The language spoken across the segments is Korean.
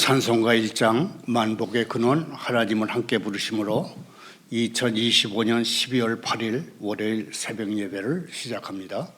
찬송가 1장 만복의 근원 하나님을 함께 부르심으로 2025년 12월 8일 월요일 새벽 예배를 시작합니다.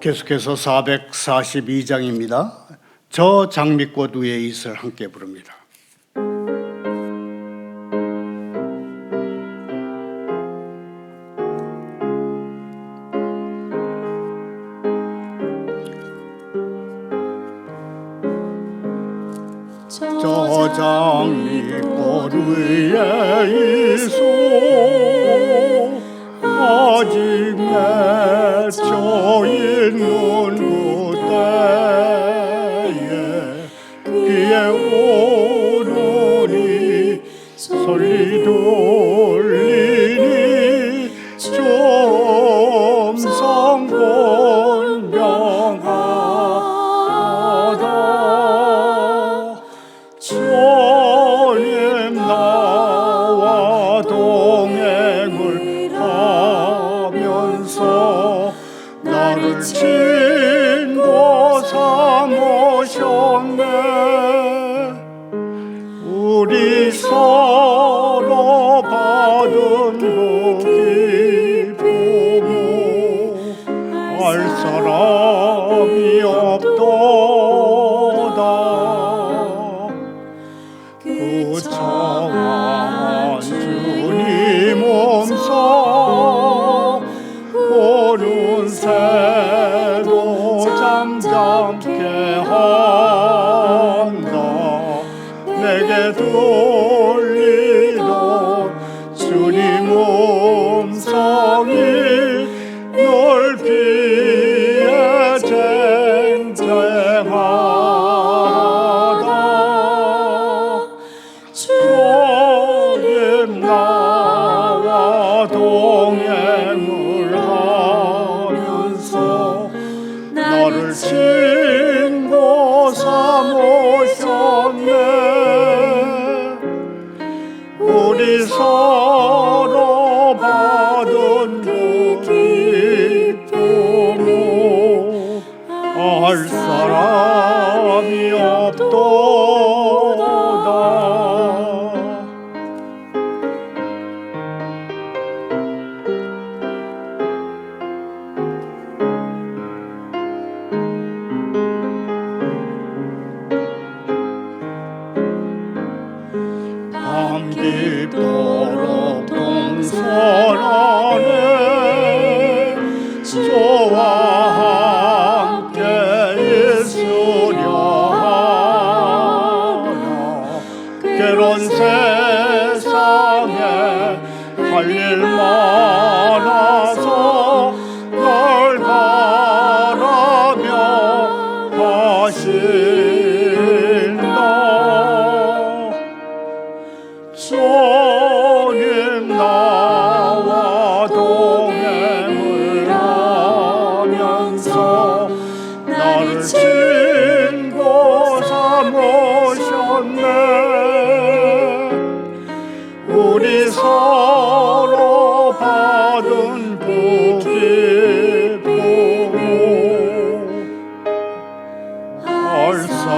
계속해서 442장입니다. 저 장미꽃 위에 있을 함께 부릅니다.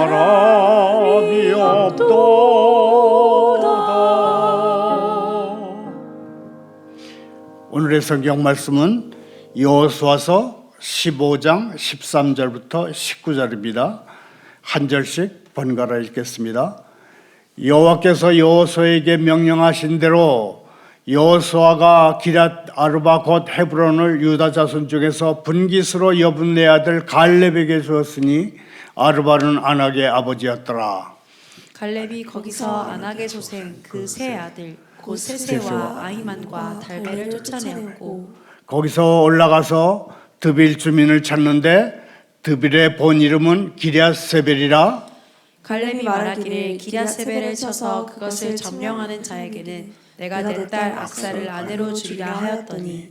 사람이 없도다. 오늘의 성경 말씀은 여호수아서 15장 13절부터 19절입니다. 한 절씩 번갈아 읽겠습니다. 여호와께서 여호수아에게 명령하신 대로 여호수아가 기랏 아르바 곧 헤브론을 유다 자손 중에서 분기수로 여분 내 아들 갈렙에게 주었으니 아르바는 안악의 아버지였더라. 갈렙이 거기서 안악의 조생 그 세 아들 곧 세세와 아히만과 달베를 쫓아내었고 거기서 올라가서 드빌 주민을 찾는데 드빌의 본 이름은 기랴세벨이라 갈렙이 말하기를 기랴세벨을 쳐서 그것을 점령하는 자에게는 내가 내 딸 악사를 아내로 주리라 하였더니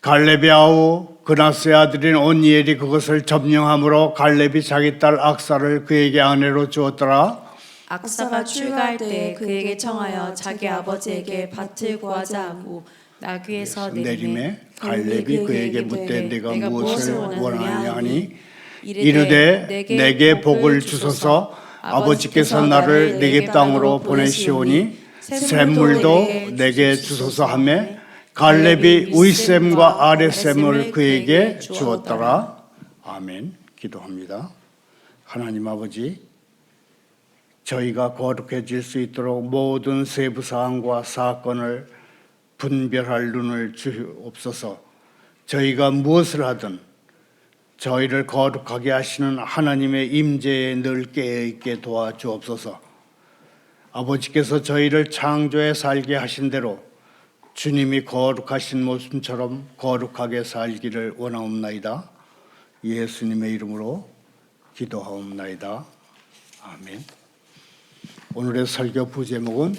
갈렙의 아우 그나스의 아들인 온니엘이 그것을 점령함으로 갈렙이 자기 딸 악사를 그에게 아내로 주었더라. 악사가 출가할 때 그에게 청하여 자기 아버지에게 밭을 구하자 하고 나귀에서 내림에 갈렙이 그에게 묻되 내가 무엇을 원하느냐 하니 이르되 이르되 내게 복을 주소서. 아버지께서 나를 내게 땅으로 보내시오니 샘물도 내게 주소서 하매 갈렙이 윗샘과 아랫샘을 그에게 주었더라 아멘 기도합니다 하나님 아버지 저희가 거룩해질 수 있도록 모든 세부 사항과 사건을 분별할 눈을 주옵소서. 저희가 무엇을 하든 저희를 거룩하게 하시는 하나님의 임재에 늘 깨어 있게 도와주옵소서. 아버지께서 저희를 창조해 살게 하신 대로 주님이 거룩하신 모습처럼 거룩하게 살기를 원하옵나이다. 예수님의 이름으로 기도하옵나이다. 아멘. 오늘의 설교 부제목은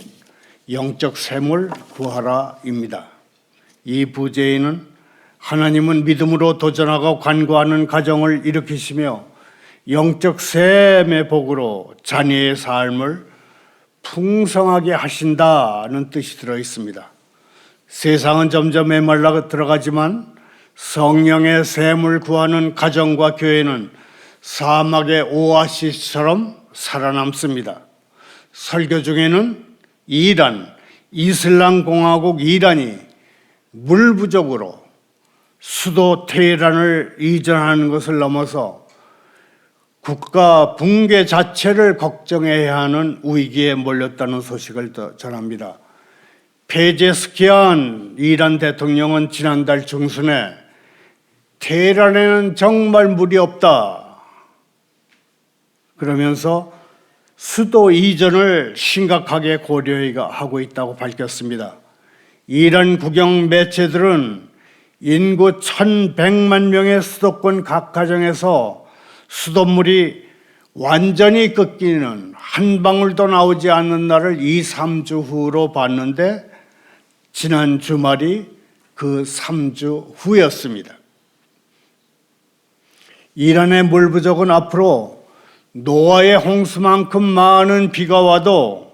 영적 샘을 구하라입니다. 이 부제에는 하나님은 믿음으로 도전하고 간구하는 가정을 일으키시며 영적 샘의 복으로 자녀의 삶을 풍성하게 하신다는 뜻이 들어 있습니다. 세상은 점점 메말라 들어가지만 성령의 샘을 구하는 가정과 교회는 사막의 오아시스처럼 살아남습니다. 설교 중에는 이란, 이슬람 공화국 이란이 물 부족으로 수도 테헤란을 이전하는 것을 넘어서 국가 붕괴 자체를 걱정해야 하는 위기에 몰렸다는 소식을 더 전합니다. 페제스키안 이란 대통령은 지난달 중순에 테헤란에는 정말 물이 없다. 그러면서 수도 이전을 심각하게 고려하고 있다고 밝혔습니다. 이란 국영 매체들은 인구 1100만 명의 수도권 각 가정에서 수돗물이 완전히 꺾이는 한 방울도 나오지 않는 날을 2, 3주 후로 봤는데 지난 주말이 그 3주 후였습니다. 이란의 물 부족은 앞으로 노아의 홍수만큼 많은 비가 와도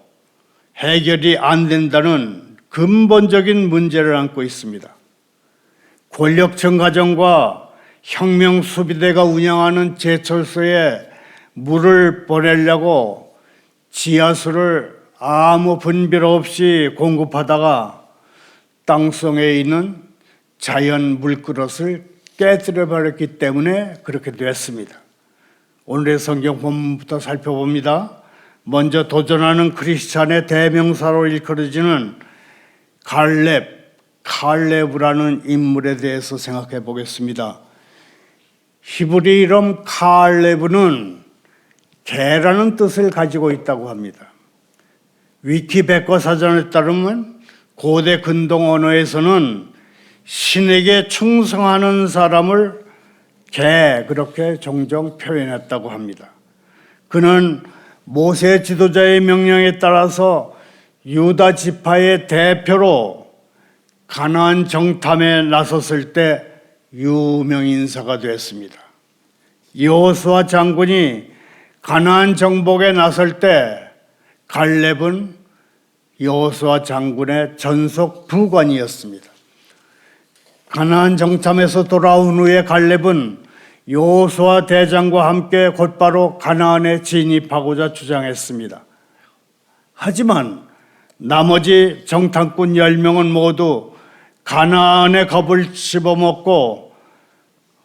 해결이 안 된다는 근본적인 문제를 안고 있습니다. 권력층 가정과 혁명 수비대가 운영하는 제철소에 물을 보내려고 지하수를 아무 분별 없이 공급하다가 땅속에 있는 자연 물그릇을 깨뜨려 버렸기 때문에 그렇게 됐습니다. 오늘의 성경 본문부터 살펴봅니다. 먼저 도전하는 크리스찬의 대명사로 일컬어지는 갈렙, 칼레브라는 인물에 대해서 생각해 보겠습니다. 히브리 이름 칼레브는 개라는 뜻을 가지고 있다고 합니다. 위키 백과 사전에 따르면 고대 근동 언어에서는 신에게 충성하는 사람을 개 그렇게 종종 표현했다고 합니다. 그는 모세 지도자의 명령에 따라서 유다 지파의 대표로 가나안 정탐에 나섰을 때 유명 인사가 됐습니다. 여호수아 장군이 가나안 정복에 나설 때 갈렙은 여호수아 장군의 전속 부관이었습니다. 가나안 정탐에서 돌아온 후에 갈렙은 여호수아 대장과 함께 곧바로 가나안에 진입하고자 주장했습니다. 하지만 나머지 정탐꾼 10명은 모두 가나안의 겁을 씹어먹고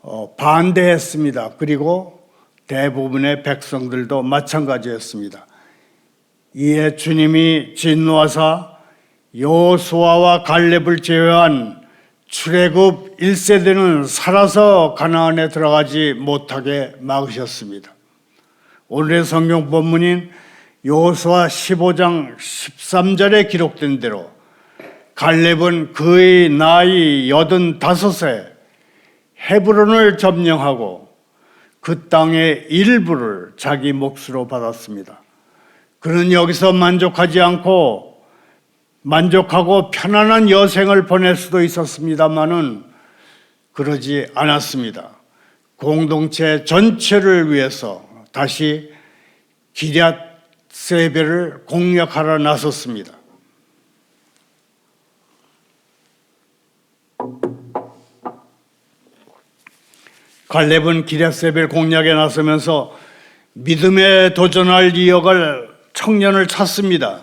어, 반대했습니다. 그리고 대부분의 백성들도 마찬가지였습니다. 이에 주님이 진노하사 여호수아와 갈렙을 제외한 출애굽 1세대는 살아서 가나안에 들어가지 못하게 막으셨습니다. 오늘의 성경 본문인 여호수아 15장 13절에 기록된 대로 갈렙은 그의 나이 여든 다섯에 헤브론을 점령하고 그 땅의 일부를 자기 몫으로 받았습니다. 그는 여기서 만족하지 않고 만족하고 편안한 여생을 보낼 수도 있었습니다만은 그러지 않았습니다. 공동체 전체를 위해서 다시 기럇 세배를 공략하러 나섰습니다. 갈렙은 세배를 공략에 나서면서 믿음에 도전할 이역을 청년을 찾습니다.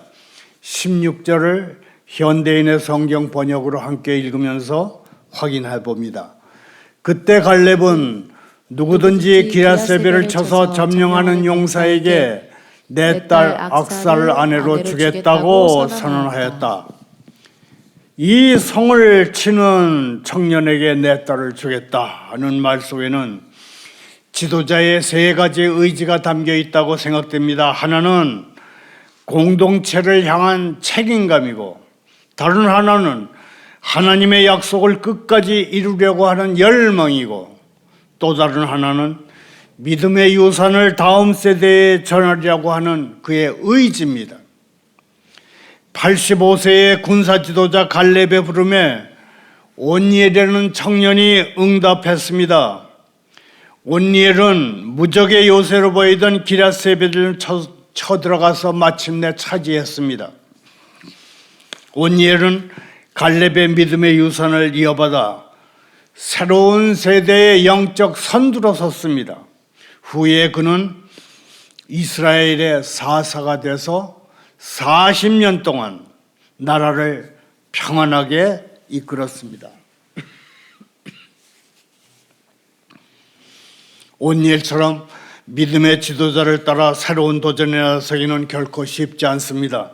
16절을 현대인의 성경 번역으로 함께 읽으면서 확인해 봅니다. 그때 갈렙은 누구든지 기라세벨을 쳐서 점령하는 용사에게 내 딸 악사를 아내로 주겠다고 선언하였다. 이 성을 치는 청년에게 내 딸을 주겠다는 말 속에는 지도자의 세 가지 의지가 담겨 있다고 생각됩니다. 하나는 공동체를 향한 책임감이고 다른 하나는 하나님의 약속을 끝까지 이루려고 하는 열망이고 또 다른 하나는 믿음의 유산을 다음 세대에 전하려고 하는 그의 의지입니다. 85세의 군사 지도자 갈렙의 부름에 온니엘이라는 청년이 응답했습니다. 온니엘은 무적의 요새로 보이던 기라세베를 쳐, 쳐들어가서 마침내 차지했습니다. 온니엘은 갈렙의 믿음의 유산을 이어받아 새로운 세대의 영적 선두로 섰습니다. 후에 그는 이스라엘의 사사가 돼서 40년 동안 나라를 평안하게 이끌었습니다. 온니엘처럼 믿음의 지도자를 따라 새로운 도전에 나서기는 결코 쉽지 않습니다.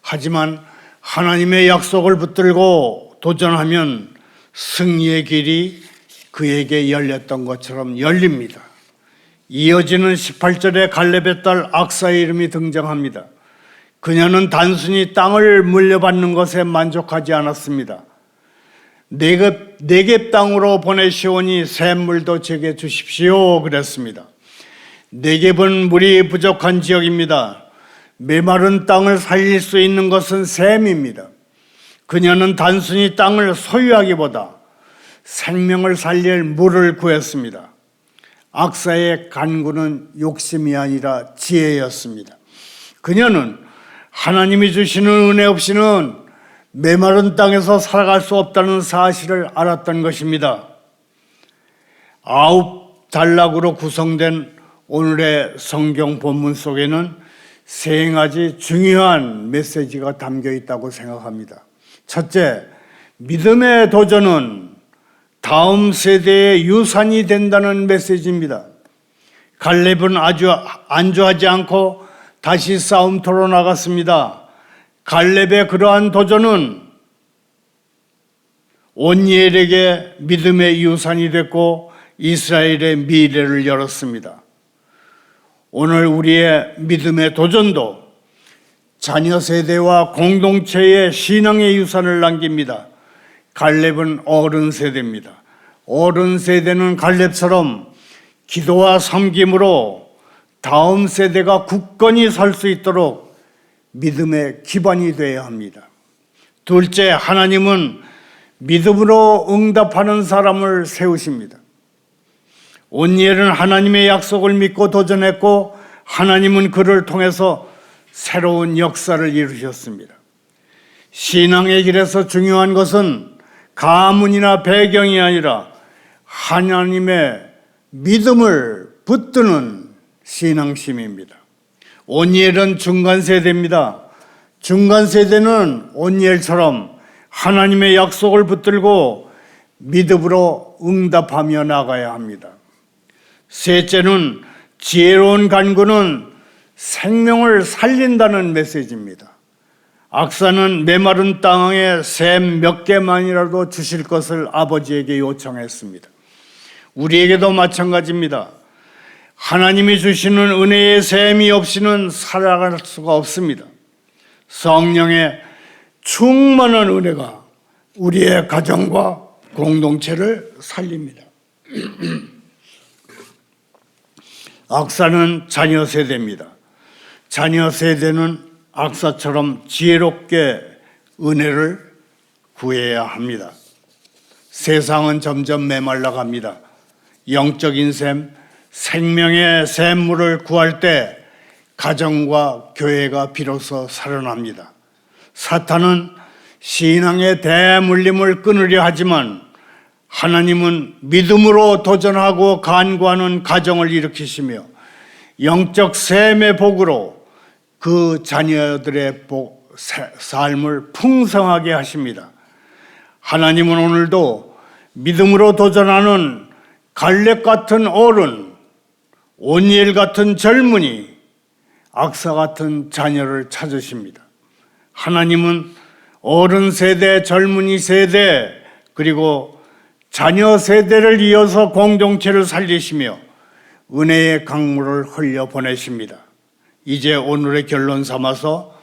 하지만 하나님의 약속을 붙들고 도전하면 승리의 길이 그에게 열렸던 것처럼 열립니다. 이어지는 18절에 갈렙의 딸 악사의 이름이 등장합니다. 그녀는 단순히 땅을 물려받는 것에 만족하지 않았습니다. 내게, 내게 땅으로 보내시오니 샘물도 제게 주십시오. 그랬습니다. 내geb은 물이 부족한 지역입니다. 메마른 땅을 살릴 수 있는 것은 샘입니다. 그녀는 단순히 땅을 소유하기보다 생명을 살릴 물을 구했습니다. 악사의 간구는 욕심이 아니라 지혜였습니다. 그녀는 하나님이 주시는 은혜 없이는 메마른 땅에서 살아갈 수 없다는 사실을 알았던 것입니다. 아홉 단락으로 구성된 오늘의 성경 본문 속에는 세 가지 중요한 메시지가 담겨 있다고 생각합니다. 첫째, 믿음의 도전은 다음 세대의 유산이 된다는 메시지입니다. 갈렙은 아주 안주하지 않고 다시 싸움터로 나갔습니다. 갈렙의 그러한 도전은 온니엘에게 믿음의 유산이 됐고 이스라엘의 미래를 열었습니다. 오늘 우리의 믿음의 도전도 자녀 세대와 공동체의 신앙의 유산을 남깁니다. 갈렙은 어른 세대입니다. 어른 세대는 갈렙처럼 기도와 섬김으로 다음 세대가 굳건히 설수 있도록 믿음의 기반이 되어야 합니다. 둘째, 하나님은 믿음으로 응답하는 사람을 세우십니다. 온니엘은 하나님의 약속을 믿고 도전했고 하나님은 그를 통해서 새로운 역사를 이루셨습니다. 신앙의 길에서 중요한 것은 가문이나 배경이 아니라 하나님의 믿음을 붙드는 신앙심입니다. 온니엘은 중간 세대입니다. 중간 세대는 온니엘처럼 하나님의 약속을 붙들고 믿음으로 응답하며 나가야 합니다. 셋째는 지혜로운 간구는 생명을 살린다는 메시지입니다. 악사는 메마른 땅에 샘 몇 개만이라도 주실 것을 아버지에게 요청했습니다. 우리에게도 마찬가지입니다. 하나님이 주시는 은혜의 샘이 없이는 살아갈 수가 없습니다. 성령의 충만한 은혜가 우리의 가정과 공동체를 살립니다. 악사는 자녀 세대입니다. 자녀 세대는 악사처럼 지혜롭게 은혜를 구해야 합니다. 세상은 점점 메말라 갑니다. 영적인 샘, 생명의 샘물을 구할 때 가정과 교회가 비로소 살아납니다. 사탄은 신앙의 대물림을 끊으려 하지만 하나님은 믿음으로 도전하고 간구하는 가정을 일으키시며 영적 샘의 복으로 그 자녀들의 복, 사- 삶을 풍성하게 하십니다. 하나님은 오늘도 믿음으로 도전하는 갈렙 같은 어른, 온니엘 같은 젊은이, 악사 같은 자녀를 찾으십니다. 하나님은 어른 세대, 젊은이 세대, 그리고 자녀 세대를 이어서 공동체를 살리시며 은혜의 강물을 흘려 보내십니다. 이제 오늘의 결론 삼아서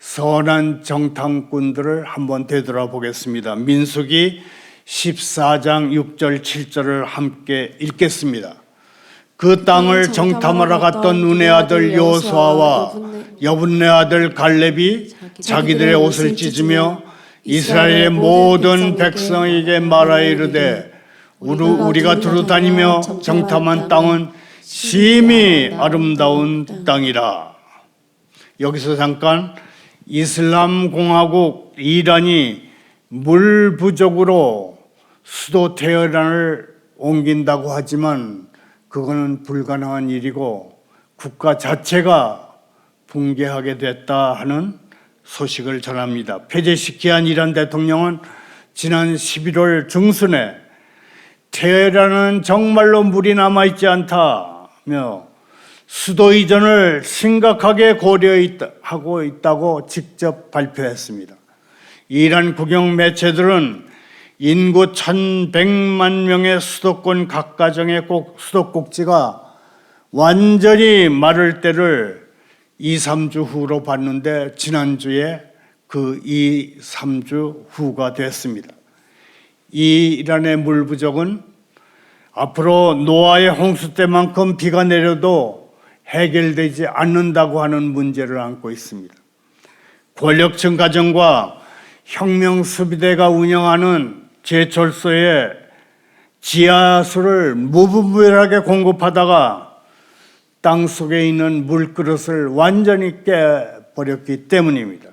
선한 정탐꾼들을 한번 되돌아보겠습니다. 민수기 14장 6절 7절을 함께 읽겠습니다. 그 땅을 정탐하러 갔던 눈의 아들 여호수아와 여분네 아들 갈렙이 자기들의 옷을 찢으며 이스라엘의 모든 백성에게 말하 이르되 우리- 우리가 두루 다니며 정탐한 땅은 심히 아름다운 땅이라. 여기서 잠깐 이슬람 공화국 이란이 물 부족으로 수도 테헤란을 옮긴다고 하지만 그거는 불가능한 일이고 국가 자체가 붕괴하게 됐다 하는 소식을 전합니다. 페제시키안 이란 대통령은 지난 11월 중순에 테헤란은 정말로 물이 남아있지 않다며 수도 이전을 심각하게 고려하고 있다고 직접 발표했습니다. 이란 국영 매체들은 인구 1100만 명의 수도권 각 가정의 꼭 수도꼭지가 완전히 마를 때를 2, 3주 후로 봤는데 지난주에 그 2, 3주 후가 됐습니다. 이 이란의 물 부족은 앞으로 노아의 홍수 때만큼 비가 내려도 해결되지 않는다고 하는 문제를 안고 있습니다. 권력층 가정과 혁명 수비대가 운영하는 제철소에 지하수를 무분별하게 공급하다가 땅 속에 있는 물그릇을 완전히 깨버렸기 때문입니다.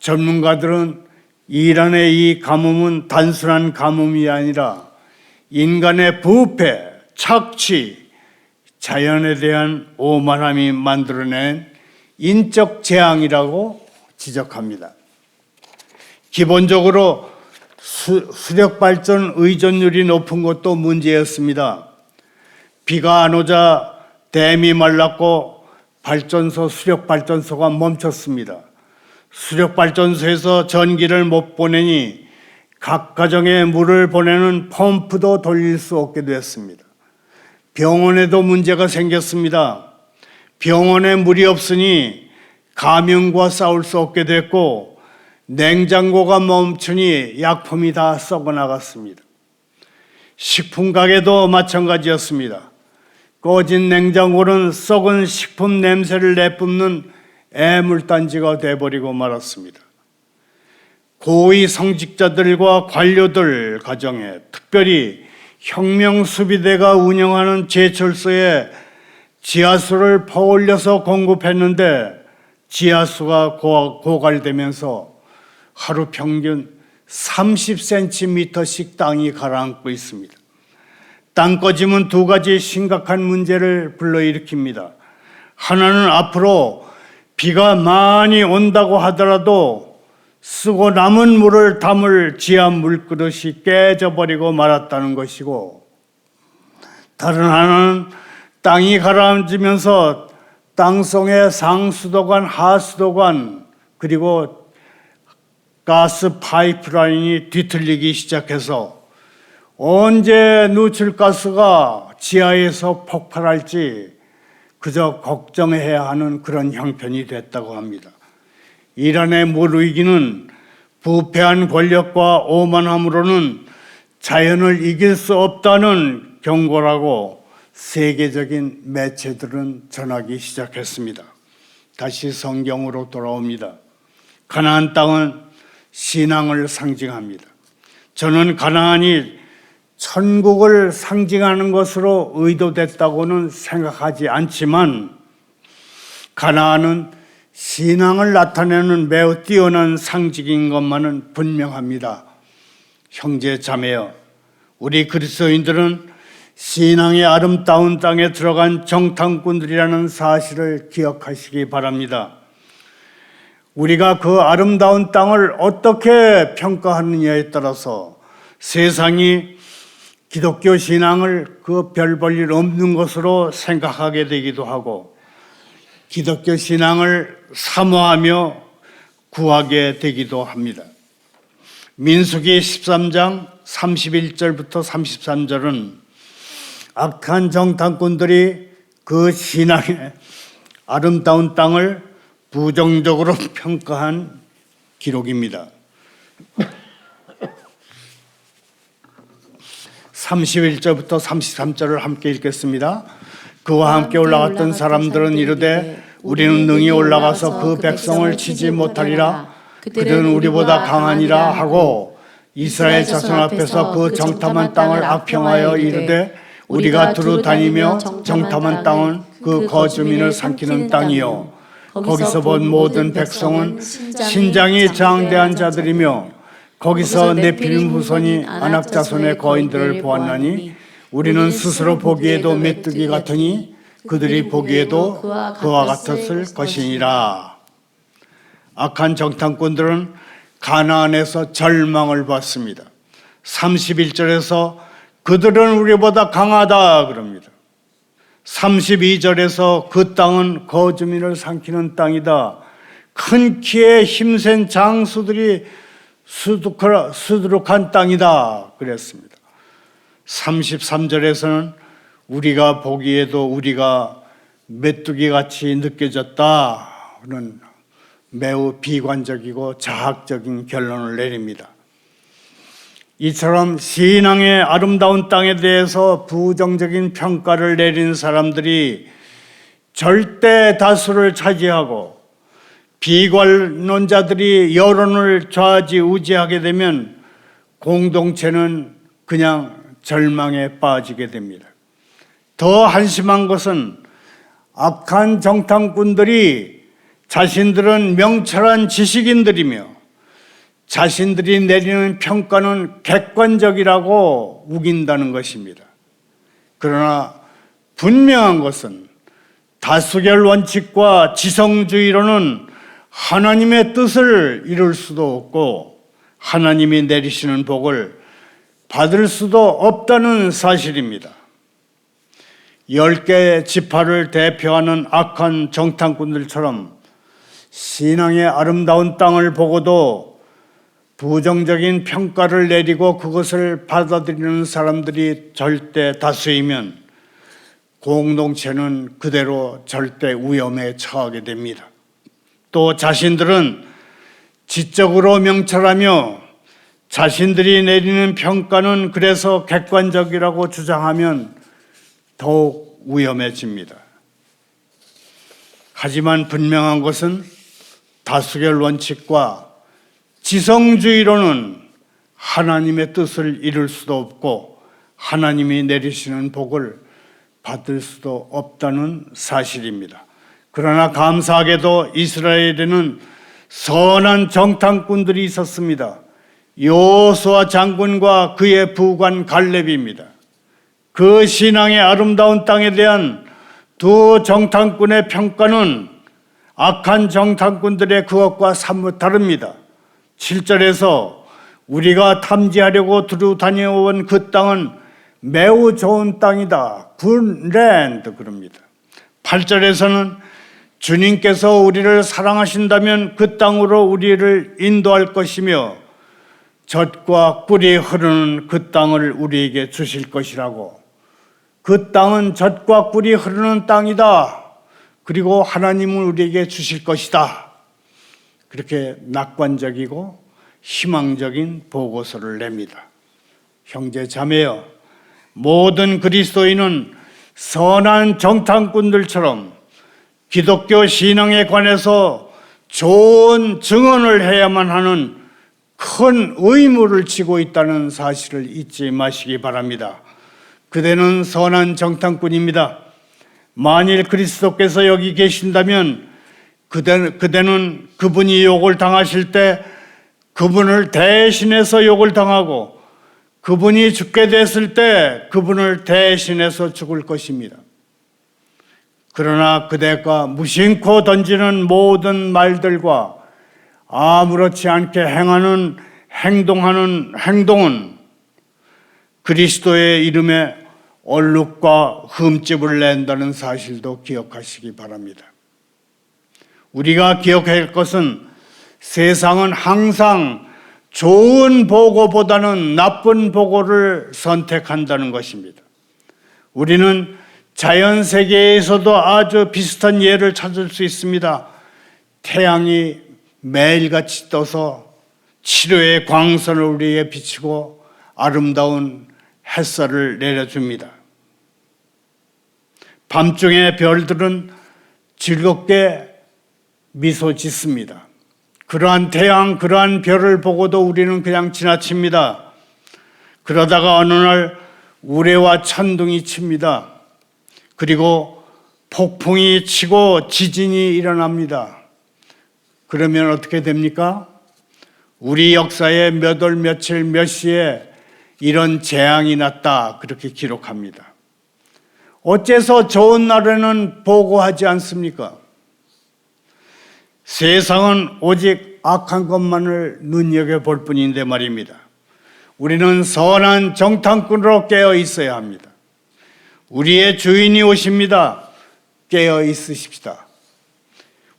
전문가들은 이란의 이 가뭄은 단순한 가뭄이 아니라 인간의 부패, 착취, 자연에 대한 오만함이 만들어낸 인적 재앙이라고 지적합니다. 기본적으로 수, 수력 발전 의존율이 높은 것도 문제였습니다. 비가 안 오자 댐이 말랐고 발전소 수력 발전소가 멈췄습니다. 수력 발전소에서 전기를 못 보내니 각 가정에 물을 보내는 펌프도 돌릴 수 없게 됐습니다. 병원에도 문제가 생겼습니다. 병원에 물이 없으니 감염과 싸울 수 없게 됐고 냉장고가 멈추니 약품이 다 썩어 나갔습니다. 식품 가게도 마찬가지였습니다. 꺼진 냉장고는 썩은 식품 냄새를 내뿜는 애물단지가 돼버리고 말았습니다. 고위 성직자들과 관료들 가정에 특별히 혁명수비대가 운영하는 제철소에 지하수를 퍼올려서 공급했는데 지하수가 고- 고갈되면서 하루 평균 30cm씩 땅이 가라앉고 있습니다. 땅 꺼짐은 두 가지 심각한 문제를 불러일으킵니다. 하나는 앞으로 비가 많이 온다고 하더라도 쓰고 남은 물을 담을 지하 물그릇이 깨져버리고 말았다는 것이고 다른 하나는 땅이 가라앉으면서 땅속의 상수도관, 하수도관 그리고 가스 파이프라인이 뒤틀리기 시작해서 언제 누출가스가 지하에서 폭발할지 그저 걱정해야 하는 그런 형편이 됐다고 합니다. 이란의 무르익이는 부패한 권력과 오만함으로는 자연을 이길 수 없다는 경고라고 세계적인 매체들은 전하기 시작했습니다. 다시 성경으로 돌아옵니다. 가나안 땅은 신앙을 상징합니다. 저는 가나안이 천국을 상징하는 것으로 의도됐다고는 생각하지 않지만 가나안은 신앙을 나타내는 매우 뛰어난 상징인 것만은 분명합니다. 형제 자매여, 우리 그리스도인들은 신앙의 아름다운 땅에 들어간 정탐꾼들이라는 사실을 기억하시기 바랍니다. 우리가 그 아름다운 땅을 어떻게 평가하느냐에 따라서 세상이 기독교 신앙을 그 별 볼 일 없는 것으로 생각하게 되기도 하고 기독교 신앙을 사모하며 구하게 되기도 합니다. 민수기 13장 31절부터 33절은 악한 정탐꾼들이 그 신앙의 아름다운 땅을 부정적으로 평가한 기록입니다. 31절부터 33절을 함께 읽겠습니다. 그와 함께 올라갔던 사람들은 이르되 우리는 능히 올라가서 그 백성을 치지 못하리라 그들은 우리보다 강하니라 하고 이스라엘 자손 앞에서 그 정탐한 땅을 악평하여 이르되 우리가 두루 다니며 정탐한 땅은 그 거주민을 삼키는 땅이요 거기서 본 모든 백성은 신장이 장대한 자들이며 거기서 네필림 후손이 아낙 자손의 거인들을 보았나니 우리는 스스로 보기에도 메뚜기 같으니 그들이 보기에도 그와 같았을 것이니라. 악한 정탐꾼들은 가나안에서 절망을 받습니다. 31절에서 그들은 우리보다 강하다 그럽니다. 32절에서 그 땅은 거주민을 삼키는 땅이다. 큰 키에 힘센 장수들이 수두룩한 땅이다. 그랬습니다. 33절에서는 우리가 보기에도 우리가 메뚜기 같이 느껴졌다 는 매우 비관적이고 자학적인 결론을 내립니다. 이처럼 신앙의 아름다운 땅에 대해서 부정적인 평가를 내린 사람들이 절대 다수를 차지하고 비관론자들이 여론을 좌지우지하게 되면 공동체는 그냥 절망에 빠지게 됩니다. 더 한심한 것은 악한 정탐꾼들이 자신들은 명철한 지식인들이며 자신들이 내리는 평가는 객관적이라고 우긴다는 것입니다. 그러나 분명한 것은 다수결 원칙과 지성주의로는 하나님의 뜻을 이룰 수도 없고 하나님이 내리시는 복을 받을 수도 없다는 사실입니다. 열 개의 지파를 대표하는 악한 정탐꾼들처럼 신앙의 아름다운 땅을 보고도 부정적인 평가를 내리고 그것을 받아들이는 사람들이 절대 다수이면 공동체는 그대로 절대 위험에 처하게 됩니다. 또 자신들은 지적으로 명철하며 자신들이 내리는 평가는 그래서 객관적이라고 주장하면 더욱 위험해집니다. 하지만 분명한 것은 다수결 원칙과 지성주의로는 하나님의 뜻을 이룰 수도 없고 하나님이 내리시는 복을 받을 수도 없다는 사실입니다. 그러나 감사하게도 이스라엘에는 선한 정탐꾼들이 있었습니다. 요수아 장군과 그의 부관 갈렙입니다. 그 신앙의 아름다운 땅에 대한 두 정탐꾼의 평가는 악한 정탐꾼들의 그것과 사뭇 다릅니다. 7절에서 우리가 탐지하려고 두루 다녀온 그 땅은 매우 좋은 땅이다. 굿랜드 그럽니다. 8절에서는 주님께서 우리를 사랑하신다면 그 땅으로 우리를 인도할 것이며 젖과 꿀이 흐르는 그 땅을 우리에게 주실 것이라고. 그 땅은 젖과 꿀이 흐르는 땅이다. 그리고 하나님을 우리에게 주실 것이다. 그렇게 낙관적이고 희망적인 보고서를 냅니다. 형제 자매여, 모든 그리스도인은 선한 정탐꾼들처럼 기독교 신앙에 관해서 좋은 증언을 해야만 하는 큰 의무를 지고 있다는 사실을 잊지 마시기 바랍니다. 그대는 선한 정탐꾼입니다. 만일 그리스도께서 여기 계신다면 그대, 그대는 그분이 욕을 당하실 때 그분을 대신해서 욕을 당하고 그분이 죽게 됐을 때 그분을 대신해서 죽을 것입니다. 그러나 그대가 무심코 던지는 모든 말들과 아무렇지 않게 행하는 행동하는 행동은 그리스도의 이름에 얼룩과 흠집을 낸다는 사실도 기억하시기 바랍니다. 우리가 기억해야 할 것은 세상은 항상 좋은 보고보다는 나쁜 보고를 선택한다는 것입니다. 우리는 자연 세계에서도 아주 비슷한 예를 찾을 수 있습니다. 태양이 매일같이 떠서 치료의 광선을 우리에게 비치고 아름다운 햇살을 내려줍니다. 밤중에 별들은 즐겁게 미소 짓습니다. 그러한 태양, 그러한 별을 보고도 우리는 그냥 지나칩니다. 그러다가 어느 날 우레와 천둥이 칩니다. 그리고 폭풍이 치고 지진이 일어납니다. 그러면 어떻게 됩니까? 우리 역사에 몇 월 며칠 몇 시에 이런 재앙이 났다. 그렇게 기록합니다. 어째서 좋은 날에는 보고하지 않습니까? 세상은 오직 악한 것만을 눈여겨볼 뿐인데 말입니다. 우리는 선한 정탐꾼으로 깨어 있어야 합니다. 우리의 주인이 오십니다. 깨어 있으십시다.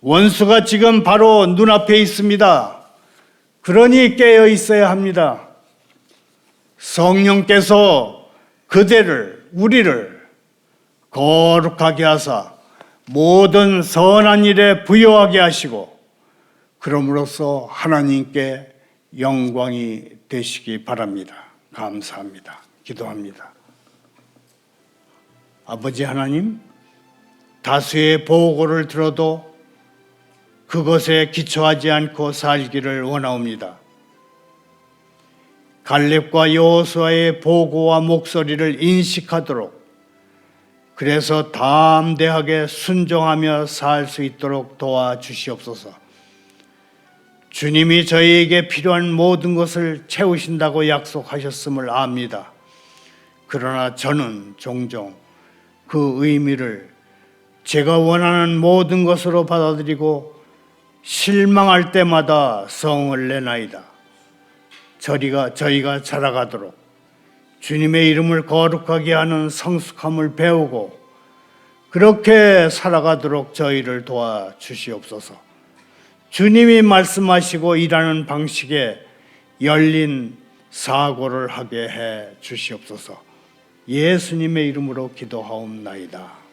원수가 지금 바로 눈앞에 있습니다. 그러니 깨어 있어야 합니다. 성령께서 그대를, 우리를 거룩하게 하사 모든 선한 일에 부여하게 하시고 그럼으로써 하나님께 영광이 되시기 바랍니다. 감사합니다. 기도합니다. 아버지 하나님, 다수의 보고를 들어도 그것에 기초하지 않고 살기를 원하옵니다. 갈렙과 여호수아의 보고와 목소리를 인식하도록 그래서 담대하게 순종하며 살 수 있도록 도와주시옵소서. 주님이 저희에게 필요한 모든 것을 채우신다고 약속하셨음을 압니다. 그러나 저는 종종 그 의미를 제가 원하는 모든 것으로 받아들이고 실망할 때마다 성을 내나이다. 저리가 저희가 자라가도록 주님의 이름을 거룩하게 하는 성숙함을 배우고 그렇게 살아가도록 저희를 도와 주시옵소서. 주님이 말씀하시고 일하는 방식에 열린 사고를 하게 해 주시옵소서. 예수님의 이름으로 기도하옵나이다.